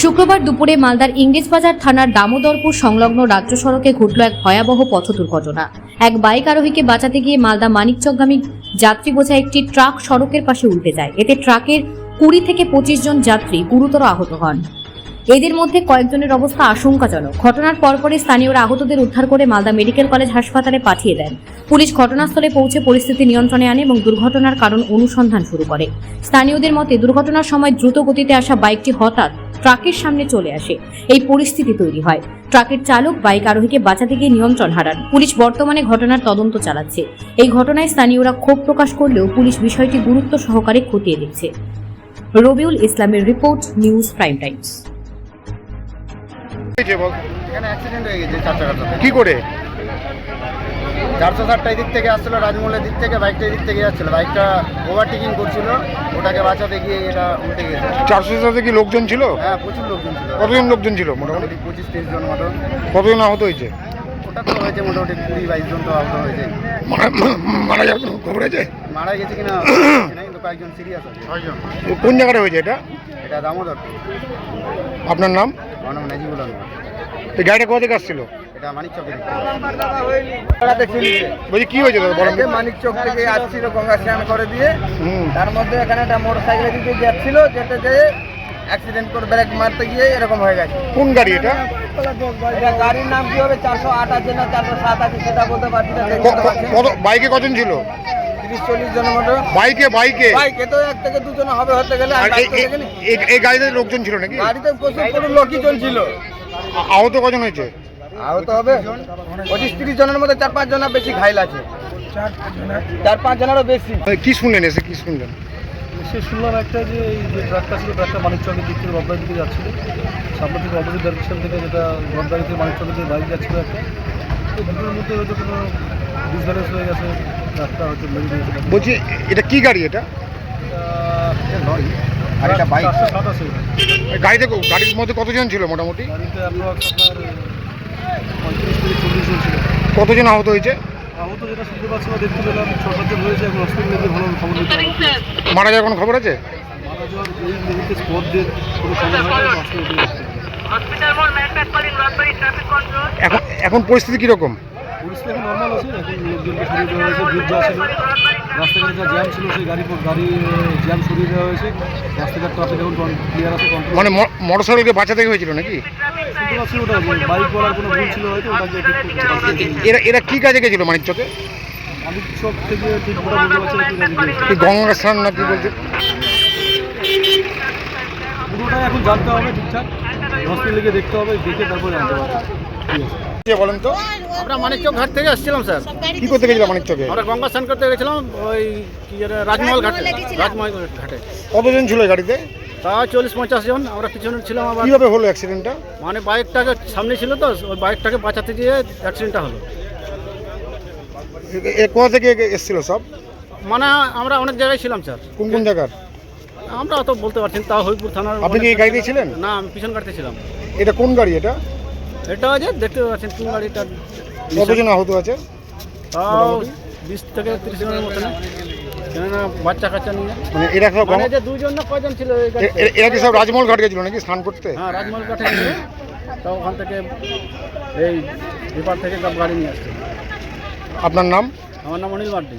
শুক্রবার দুপুরে মালদার ইংরেজবাজার থানার দামোদরপুর সংলগ্ন রাজ্য সড়কে ঘটল এক ভয়াবহ পথ দুর্ঘটনা এক বাইক আরোহীকে বাঁচাতে গিয়ে মালদা মানিকচকগামী যাত্রী বোঝা একটি ট্রাক সড়কের পাশে উল্টে যায়। এতে ট্রাকের কুড়ি থেকে পঁচিশ জন যাত্রী গুরুতর আহত হন। এদের মধ্যে কয়েকজনের অবস্থা আশঙ্কাজনক। ঘটনার পরপরই স্থানীয়রা আহতদের উদ্ধার করে মালদা মেডিকেল কলেজ হাসপাতালে পাঠিয়ে দেন। পুলিশ ঘটনাস্থলে পৌঁছে পরিস্থিতি নিয়ন্ত্রণে আনে এবং দুর্ঘটনার কারণ অনুসন্ধান শুরু করে। স্থানীয়দের মতে, দুর্ঘটনার সময় দ্রুত গতিতে আসা বাইকটি হঠাৎ ট্রাকের সামনে চলে আসে। এই পরিস্থিতি তৈরি হয়। ট্রাকের চালক বাইক আরোহীকে বাঁচাতে গিয়ে নিয়ন্ত্রণ হারান। পুলিশ বর্তমানে ঘটনার তদন্ত চালাচ্ছে। এই ঘটনায় স্থানীয়রা ক্ষোভ প্রকাশ করলেও পুলিশ বিষয়টি গুরুত্ব সহকারে খতিয়ে দেখছে। রবিউল ইসলামের রিপোর্ট নিউজ প্রাইম টাইমস। হয়ে কি করে? চারশো ষাটটা দিক থেকে আসছিল রাজমহলের দিক থেকে বাইকটা এদিক থেকে যাচ্ছিল। বাইকটা ওভারটেকিং করছিল ওটাকে বাঁচাতে গিয়ে এটা উল্টে গেছে। চারশো সাথে কি লোকজন ছিল? হ্যাঁ প্রচুর লোকজন ছিল। কতজন লোকজন ছিল মোটামুটি? মোটামুটি পঁচিশ তিরিশ জন মতো। কতজন আহত হয়েছে? ওটা তো হয়েছে মোটামুটি কুড়ি বাইশ জন তো আহত হয়েছে। মারা মারা যাওয়ার কোনো খবর আছে? মারা গেছে কিনা জানি না, কিন্তু কয়েকজন সিরিয়াস আছে। ছয়জন কোন জায়গাটা হয়েছে এটা? এটা দামোদর। আপনার নাম নাজিবুল আলম। এই গাড়িটা কোথা থেকে আসছিল? এটা মানিক চকের বলছি কি হয়েছে দাদা? বলেন। তো? মানিক চক থেকে আসছিল গঙ্গা স্নান করে দিয়ে। তার মধ্যে এখানে একটা মোটর যাচ্ছিল অ্যাক্সিডেন্ট করে ব্রেক মারতে গিয়ে এরকম হয়ে গেছে। কোন গাড়ি এটা? এটা গাড়ির নাম কি হবে? চারশো আট আছে না চারশো সাত আছে সেটা বলতে পারছি না বাইকে কজন ছিল? তিরিশ চল্লিশ জনের মতো। বাইকে বাইকে? বাইকে তো এক থেকে দুজন হবে হতে গেলে এই- গাড়িতে লোকজন ছিল নাকি? গাড়িতে প্রচুর আ- আহত কজন হয়েছে? আহত হবে। পঁচিশ তিরিশ জনের মধ্যে চার পাঁচ জনের বেশি ঘাইল আছে। চার পাঁচ জনেরও বেশি। কি শুনলেন এসে? কি শুনলেন? সে শুনলাম একটা যে এই যে ট্রাকটা ছিল ট্রাকটা মানিকচকের দিক থেকে রথবাড়ির দিকে যাচ্ছিল। সামনে থেকে অপোজিট ডাইরেকশন থেকে যেটা রথবাড়ি থেকে মানিকচকের দিকে বাইক যাচ্ছিল একটা। তো দুটোর মধ্যে হয়তো কোনো ডিসব্যালেন্স হয়ে গেছে ট্রাকটা হয়তো মেরে দিয়েছে। বলছি এটা কি গাড়ি এটা? লরি আর এটা বাইক। গাড়িতে ক- গাড়ির মধ্যে কতজন ছিল মোটামুটি? গাড়িতে আপনার পঁয়ত্রিশ থেকে চল্লিশ জন ছিল। কতজন আহত হয়েছে? আহত যেটা শুনতে পাচ্ছি বা দেখতে পেলাম ছ সাতজন হয়েছে এখন হসপিটালে ভালো খবর মারা যাওয়ার কোনো খবর আছে? মারা যাওয়ার এই মুহূর্তে স্পট কোনো খবর এখন এখন পরিস্থিতি কীরকম? পরিস্থিতি নর্মাল আছে এখন লোকজনকে সরিয়ে দেওয়া হয়েছে দেওয়া ছিল রাস্তাঘাটে যা জ্যাম ছিল সেই গাড়ি গাড়ি জ্যাম সরিয়ে দেওয়া হয়েছে। রাস্তাঘাট ট্রাফিক এখন ক্লিয়ার আছে মানে মোটর সাইকেলকে বাঁচাতে হয়েছিল নাকি? ওটা বাইক বলার কোনো ভুল ছিল হয়তো ওটাকে এরা এরা কি কাজে গেছিল মানিক চকে মালিক চক থেকে ঠিক বলতে পারছি কি গঙ্গা স্নান না কি বলছে? পুরোটাই এখন জানতে হবে ঠিকঠাক। হসপিটালে গিয়ে দেখতে হবে দেখে তারপরে জানতে পারব। ঠিক কে বলেন তো? আমরা মানিকচক ঘাট থেকে আসছিলাম স্যার। কি করতে গেছিল মানিক চকে আমরা গঙ্গা স্নান করতে গেছিলাম ওই কি যেন রাজমহল ঘাটে। রাজমহল ঘাটে। কতজন ছিল গাড়িতে? তা চল্লিশ পঞ্চাশ জন আমরা পিছনে ছিলাম আবার। কীভাবে হলো অ্যাক্সিডেন্টটা মানে বাইকটাকে সামনে ছিল তো ওই বাইকটাকে বাঁচাতে গিয়ে অ্যাক্সিডেন্টটা হলো। কোথা থেকে এসেছিল সব? মানে আমরা অনেক জায়গায় ছিলাম স্যার। কোন কোন জায়গার? আমরা অত বলতে পারছি না তাও থানার আপনি কি এই গাড়িতে ছিলেন? না আমি পিছন কাটতে ছিলাম। এটা কোন গাড়ি এটা? এটা যে দেখতে পাচ্ছেন কোন গাড়িটা? কতজন আহত আছে? তাও বিশ থেকে তিরিশ জনের মতো কেননা বাচ্চা কাচ্চা নিয়ে। মানে এরা সব মানে গঙ্গা- যে দুজন না কয়জন ছিল এই গাড়িতে? এ- এরা কি সব রাজমহল ঘাট গেছিল নাকি স্নান করতে? হ্যাঁ রাজমহল কাঠে নিয়ে তা ওখান থেকে এই বিপার থেকে সব গাড়ি নিয়ে আসছে। আপনার নাম? আমার নাম অনিল মার্ডি